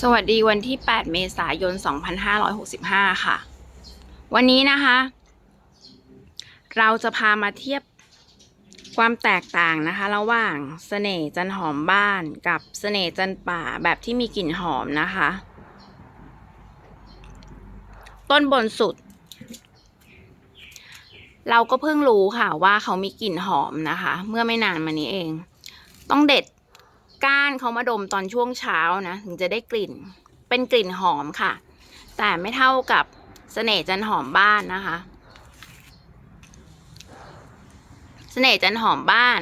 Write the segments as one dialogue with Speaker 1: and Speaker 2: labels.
Speaker 1: สวัสดีวันที่ 8 เมษายน 2565 ค่ะ วันนี้นะคะ เราจะพามาเทียบความแตกต่างนะคะ ระหว่างเสน่ห์จันหอมบ้านกับเสน่ห์จันป่าแบบที่มีกลิ่นหอมนะคะ ต้นบนสุด เราก็เพิ่งรู้ค่ะว่าเขามีกลิ่นหอมนะคะ เมื่อไม่นานมานี้เอง ต้องเด็ด ก้านเขามาดมตอนช่วงเช้านะถึงจะได้กลิ่น เป็นกลิ่นหอมค่ะ แต่ไม่เท่ากับเสน่ห์จันหอมบ้านนะคะเสน่ห์จันหอมบ้าน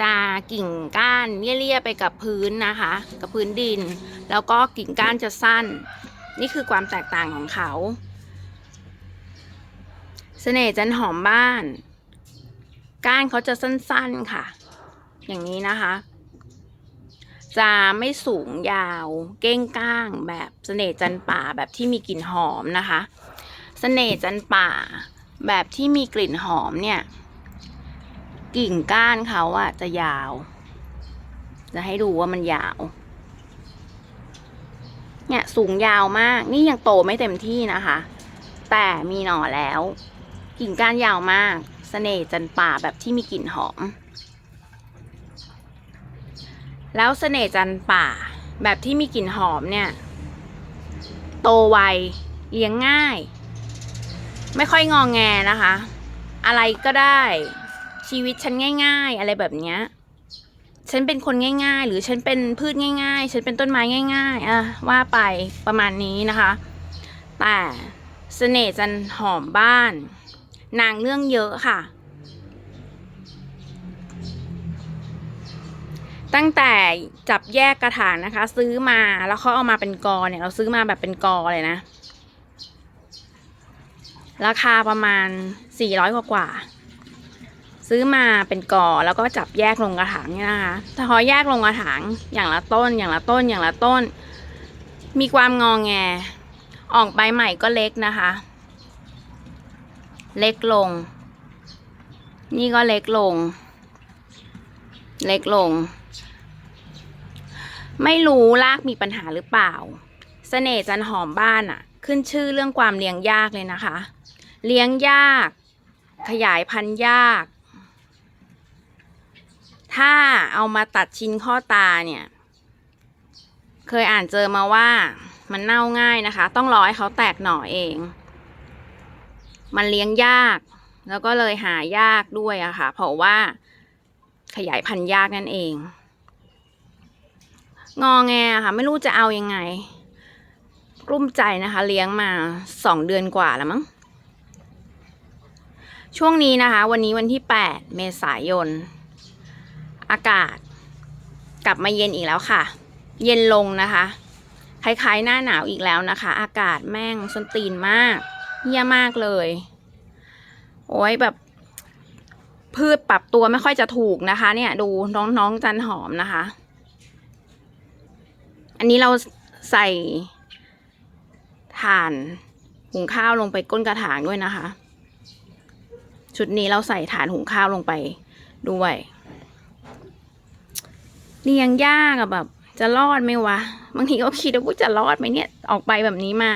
Speaker 1: จะกิ่งก้านเลี่ยๆไปกับพื้นนะคะ กับพื้นดิน แล้วก็กิ่งก้านจะสั้น นี่คือความแตกต่างของเขาเสน่ห์จันหอมบ้าน ก้านเขาจะสั้นๆค่ะ อย่างนี้นะคะ จะไม่สูงยาวเก้งก้างแบบเสน่ห์จันป่าแบบที่มีกลิ่นหอมนะคะเสน่ห์จันป่าแบบที่มีกลิ่นหอมเนี่ย กิ่งก้านเขาอะจะยาว จะให้ดูว่ามันยาวเนี่ยสูงยาวมาก นี่ยังโตไม่เต็มที่นะคะ แต่มีหน่อแล้ว กิ่งก้านยาวมากเสน่ห์จันป่าแบบที่มีกลิ่นหอม แล้วเสน่ห์จันป่า แบบที่มีกลิ่นหอมเนี่ย โตไวเลี้ยงง่าย ไม่ค่อยงองแงนะคะ อะไรก็ได้ชีวิตฉันง่าย ๆ อะไรแบบเนี้ยฉันเป็นคนง่าย ๆ หรือฉันเป็นพืชง่าย ๆ ฉันเป็นต้นไม้ง่าย ๆอะว่าไปประมาณนี้นะคะ แต่เสน่ห์จันหอมบ้าน นางเรื่องเยอะค่ะ ตั้งแต่จับแยกกระถางนะคะ ซื้อมาแล้วเขาเอามาเป็นกอเนี่ย เราซื้อมาแบบเป็นกอเลยนะ ราคาประมาณสี่ร้อยกว่ากว่า ซื้อมาเป็นกอแล้วก็จับแยกลงกระถางเนี่ยนะคะถ้าพอแยกลงกระถางอย่างละต้น อย่างละต้นอย่างละต้น มีความงองแง ออกใบใหม่ก็เล็กนะคะ เล็กลง นี่ก็เล็กลง เล็กลง ไม่รู้รากมีปัญหาหรือเปล่าเสน่ห์จันหอมบ้านอะขึ้นชื่อเรื่องความเลี้ยงยากเลยนะคะ เลี้ยงยาก ขยายพันธุ์ยาก ถ้าเอามาตัดชิ้นข้อตาเนี่ย เคยอ่านเจอมาว่ามันเน่าง่ายนะคะ ต้องรอให้เขาแตกหน่อเอง มันเลี้ยงยาก แล้วก็เลยหายากด้วยอะค่ะ เพราะว่าขยายพันธุ์ยากนั่นเอง งอแงค่ะ ไม่รู้จะเอายังไง กลุ้มใจนะคะ เลี้ยงมาสองเดือนกว่าแล้วมั้ง ช่วงนี้นะคะ วันนี้วันที่ 8 เมษายน อากาศ กลับมาเย็นอีกแล้วค่ะ เย็นลงนะคะคล้ายๆหน้าหนาวอีกแล้วนะคะ อากาศแม่งส้นตีนมากเยี่ยมากเลย โอ้ยแบบ พืชปรับตัวไม่ค่อยจะถูกนะคะ เนี่ย ดูน้องๆจันหอมนะคะ อันนี้เราใส่ถ่านหุงข้าวลงไปก้นกระถางด้วยนะคะ ชุดนี้เราใส่ถ่านหุงข้าวลงไปด้วยเลี้ยงยากอะแบบ จะรอดไหมวะ บางทีก็คิดว่ากูจะรอดไหมเนี่ย ออกไปแบบนี้มา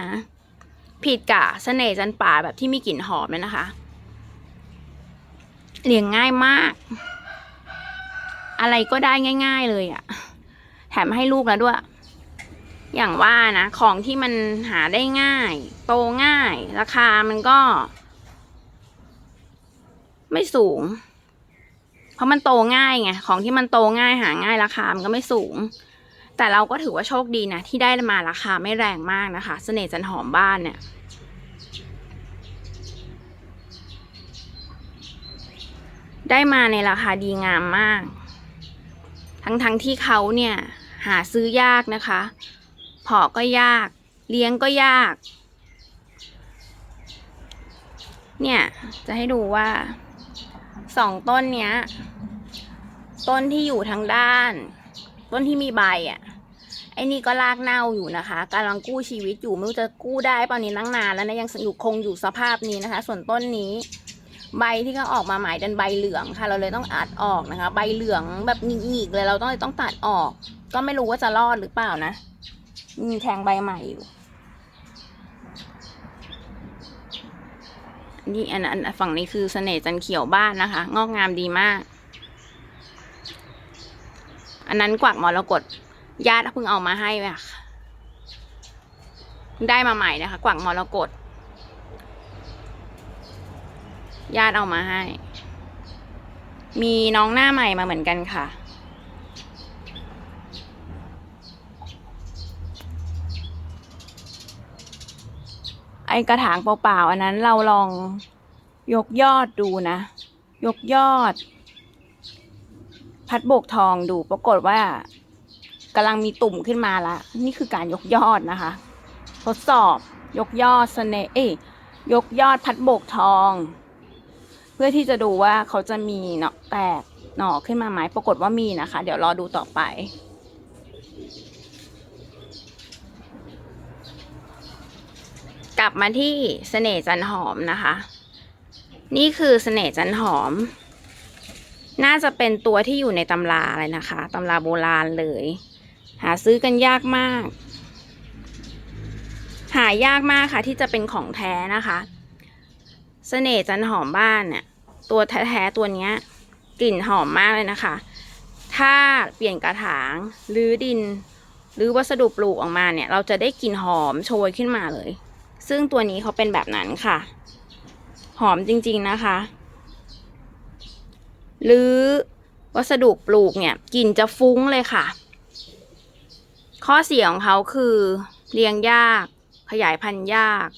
Speaker 1: ผิดกะเสน่ห์จันป่าแบบที่มีกลิ่นหอมเลยนะคะ เลี้ยงง่ายมาก อะไรก็ได้ง่าย ๆ เลยอะแถมให้ลูกแล้วด้วย อย่างว่านะของที่มันหาได้ง่าย โตง่าย ราคามันก็ ไม่สูง เพราะมันโตง่ายไงของที่มันโตง่ายหาง่ายราคามันก็ไม่สูง แต่เราก็ถือว่าโชคดีนะที่ได้มาราคาไม่แรงมากนะคะ เสน่ห์จันหอมบ้านเนี่ยได้มาในราคาดีงามมาก ทั้งๆทที่เขาเนี่ยหาซื้อยากนะคะ เพาะก็ยาก เลี้ยงก็ยาก เนี่ย จะให้ดูว่าสองต้นเนี้ย ต้นที่อยู่ทางด้าน ต้นที่มีใบอะไอ้นี่ก็ลากเน่าอยู่นะคะกำลังกู้ชีวิตอยู่ไม่รู้จะกู้ได้เปล่านี้ตั้งนานแล้วนะยังอยู่คงอยู่สภาพนี้นะคะ ส่วนต้นนี้ ใบที่เขาออกมาหมายเป็นใบเหลืองค่ะ เราเลยต้องอัดออกนะคะ ใบเหลืองแบบหงิกๆเลยเราต้องเลยต้องตัดออก ก็ไม่รู้ว่าจะรอดหรือเปล่านะ มีแทงใบใหม่อยู่นี่อันอันฝั่งนี้คือเสน่ห์จันเขียวบ้านนะคะ งอกงามดีมาก อันนั้นกวักมรกตญาติเพิ่งเอามาให้ค่ะได้มาใหม่นะคะ กวักมรกตญาติเอามาให้ มีน้องหน้าใหม่มาเหมือนกันค่ะ ไอกระถางเปล่าๆอันนั้นเราลองยกยอดดูนะ ยกยอด พัดโบกทองดูปรากฏว่ากำลังมีตุ่มขึ้นมาละนี่คือการยกยอดนะคะ ทดสอบยกยอดเสน่ห์เอ้ยยกยอดพัดโบกทอง เพื่อที่จะดูว่าเขาจะมีเนาะแตกหน่อขึ้นมาไหมปรากฏว่ามีนะคะ เดี๋ยวรอดูต่อไป กลับมาที่เสน่ห์จันหอมนะคะ นี่คือเสน่ห์จันหอม น่าจะเป็นตัวที่อยู่ในตำราเลยนะคะตำราโบราณเลย หาซื้อกันยากมาก หายากมากค่ะ ที่จะเป็นของแท้นะคะเสน่ห์จันหอมบ้านเนี่ย ตัวแท้ๆตัวเนี้ย กลิ่นหอมมากเลยนะคะ ถ้าเปลี่ยนกระถางหรือดิน หรือวัสดุปลูกออกมาเนี่ย เราจะได้กลิ่นหอมโชยขึ้นมาเลย ซึ่งตัวนี้เขาเป็นแบบนั้นค่ะ หอมจริงๆนะคะ หรือวัสดุปลูกเนี่ยกลิ่นจะฟุ้งเลยค่ะ ข้อเสียของเขาคือเลี้ยงยาก ขยายพันธุ์ยาก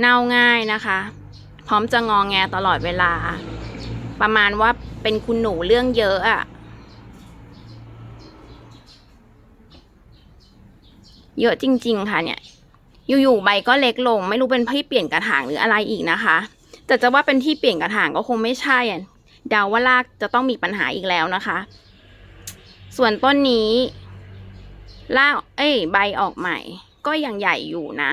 Speaker 1: เน่าง่ายนะคะ พร้อมจะงองแงตลอดเวลา ประมาณว่าเป็นคุณหนูเรื่องเยอะอะ เยอะจริง ๆ ค่ะเนี่ยอยู่ๆใบก็เล็กลง ไม่รู้เป็นที่เปลี่ยนกระถางหรืออะไรอีกนะคะ แต่จะว่าเป็นที่เปลี่ยนกระถางก็คงไม่ใช่อะเดาว่ารากจะต้องมีปัญหาอีกแล้วนะคะ ส่วนต้นนี้รากเอ้ย ใบออกใหม่ ก็ยังใหญ่อยู่นะ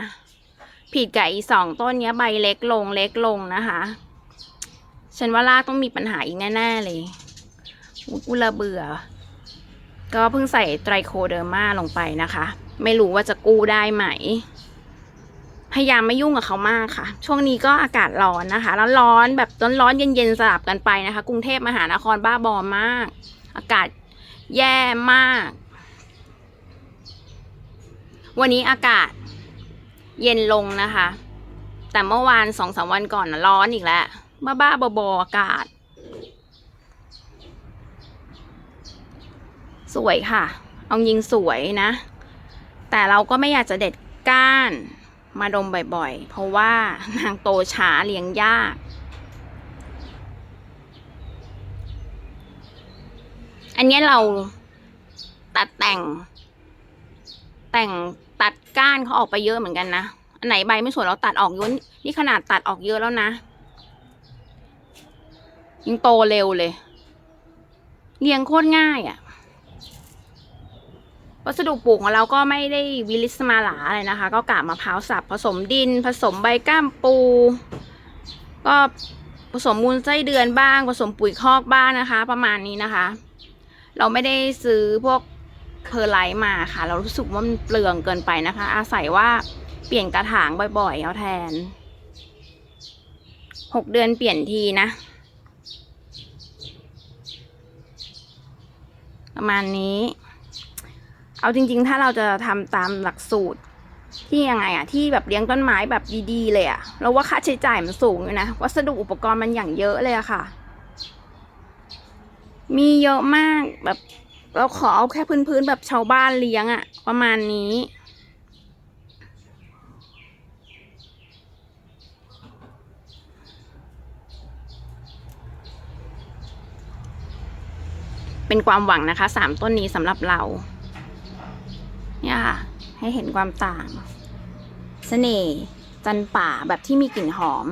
Speaker 1: ผิดกับอีสองต้นเนี้ยใบเล็กลงเล็กลงนะคะฉันว่ารากต้องมีปัญหาอีกแน่ๆเลยอุ๊ยอุละเบื่อ ก็เพิ่งใส่ไตรโคเดอร์มาลงไปนะคะ ไม่รู้ว่าจะกู้ได้ไหม พยายามไม่ยุ่งกับเขามากค่ะ ช่วงนี้ก็อากาศร้อนนะคะ แล้วร้อนแบบร้อนร้อนๆเย็นๆสลับกันไปนะคะ กรุงเทพมหานครบ้าบอมาก อากาศแย่มาก วันนี้อากาศเย็นลงนะคะ แต่เมื่อวานสองสามวันก่อนนะร้อนอีกแล้วบ้าบ้าๆบออากาศ สวยค่ะ เอายิงสวยนะ แต่เราก็ไม่อยากจะเด็ดก้านมาดมบ่อยๆ เพราะว่านางโตช้าเลี้ยงยาก อันนี้เราตัดแต่ง แต่งตัดก้านเขาออกไปเยอะเหมือนกันนะ อันไหนใบไม่สวยเราตัดออกเยอะนี่นี่ขนาดตัดออกเยอะแล้วนะยังโตเร็วเลย เลี้ยงโคตรง่ายอะ่ะ วัสดุปลูกของเราก็ไม่ได้วิลิสมาหลาอะไรนะคะ ก็กาบมะพร้าวสับผสมดิน ผสมใบก้ามปู ก็ผสมมูลไส้เดือนบ้าง ผสมปุ๋ยคอกบ้างนะคะ ประมาณนี้นะคะ เราไม่ได้ซื้อพวกเพอร์ไลท์มาค่ะ เรารู้สึกว่ามันเปลืองเกินไปนะคะ อาศัยว่าเปลี่ยนกระถางบ่อยๆ เอาแทนหกเดือนเปลี่ยนทีนะ ประมาณนี้ เอาจริง ๆ ถ้าเราจะทำตามหลักสูตร ที่ยังไงอะที่แบบเลี้ยงต้นไม้แบบดีๆ เลยอะเราว่าค่าใช้จ่ายมันสูงอยู่นะ วัสดุอุปกรณ์มันอย่างเยอะเลยอะค่ะ มีเยอะมากแบบ เราขอเอาแค่พื้นๆแบบชาวบ้านเลี้ยงอะประมาณนี้เป็นความหวังนะคะสามต้นนี้สำหรับเรา เนี่ยค่ะ ให้เห็นความต่าง เสน่ห์จันป่าแบบที่มีกลิ่นหอม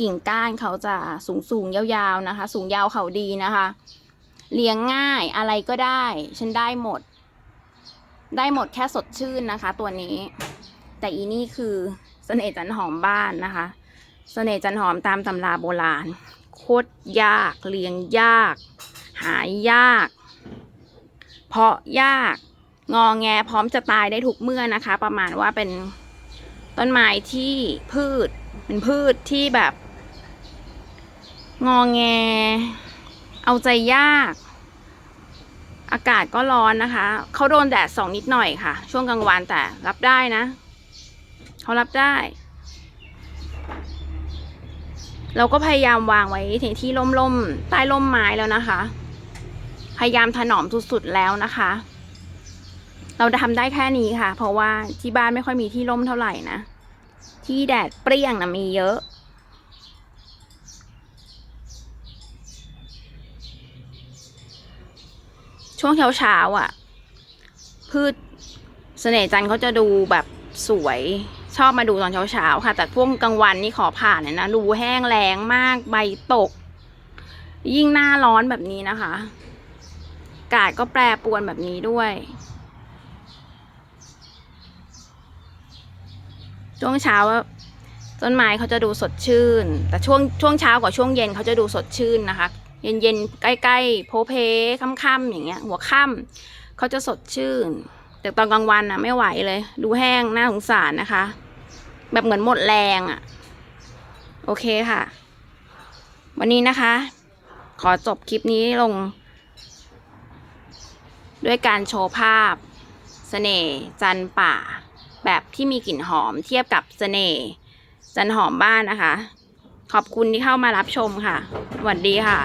Speaker 1: กิ่งก้านเขาจะสูงสูงยาวๆนะคะ สูงยาวเขาดีนะคะ เลี้ยงง่ายอะไรก็ได้ ฉันได้หมด ได้หมดแค่สดชื่นนะคะ ตัวนี้ แต่อีนี่คือเสน่ห์จันหอมบ้านนะคะเสน่ห์จันหอมตามตำราโบราณ โคตรยาก เลี้ยงยาก หายยาก เพาะยาก งอแงพร้อมจะตายได้ทุกเมื่อนะคะ ประมาณว่าเป็นต้นไม้ที่พืช เป็นพืชที่แบบ งอแง เอาใจยาก อากาศก็ร้อนนะคะเขาโดนแดดสองนิดหน่อยค่ะ ช่วงกลางวันแต่รับได้นะเขารับได้ เราก็พยายามวางไว้ในที่ร่มๆใต้ร่มไม้แล้วนะคะ พยายามถนอมสุดๆแล้วนะคะ เราทำได้แค่นี้ค่ะ เพราะว่าที่บ้านไม่ค่อยมีที่ร่มเท่าไหร่นะ ที่แดดเปรี้ยงนะมีเยอะ ช่วงเช้าเช้าอะ พืชเสน่ห์จันเขาจะดูแบบสวยชอบมาดูตอนเช้าเช้าๆค่ะ แต่ช่วงกลางวันนี่ขอผ่านเลยนะ ดูแห้งแล้งมากใบตก ยิ่งหน้าร้อนแบบนี้นะคะ อากาศก็แปรปรวนแบบนี้ด้วย ช่วงเช้าต้นไม้เขาจะดูสดชื่น แต่ช่วงช่วงเช้ากับช่วงเย็นเขาจะดูสดชื่นนะคะ เย็นเย็นใกล้ๆโพเพค่ำๆอย่างเงี้ย หัวค่ำเขาจะสดชื่น แต่ตอนกลางวันอะไม่ไหวเลย ดูแห้งน่าสงสารนะคะ แบบเหมือนหมดแรงอะโอเคค่ะ วันนี้นะคะ ขอจบคลิปนี้ลง ด้วยการโชว์ภาพเสน่ห์จันป่า แบบที่มีกลิ่นหอมเทียบกับเสน่ห์จันหอมบ้านนะคะ ขอบคุณที่เข้ามารับชมค่ะสวัสดีค่ะ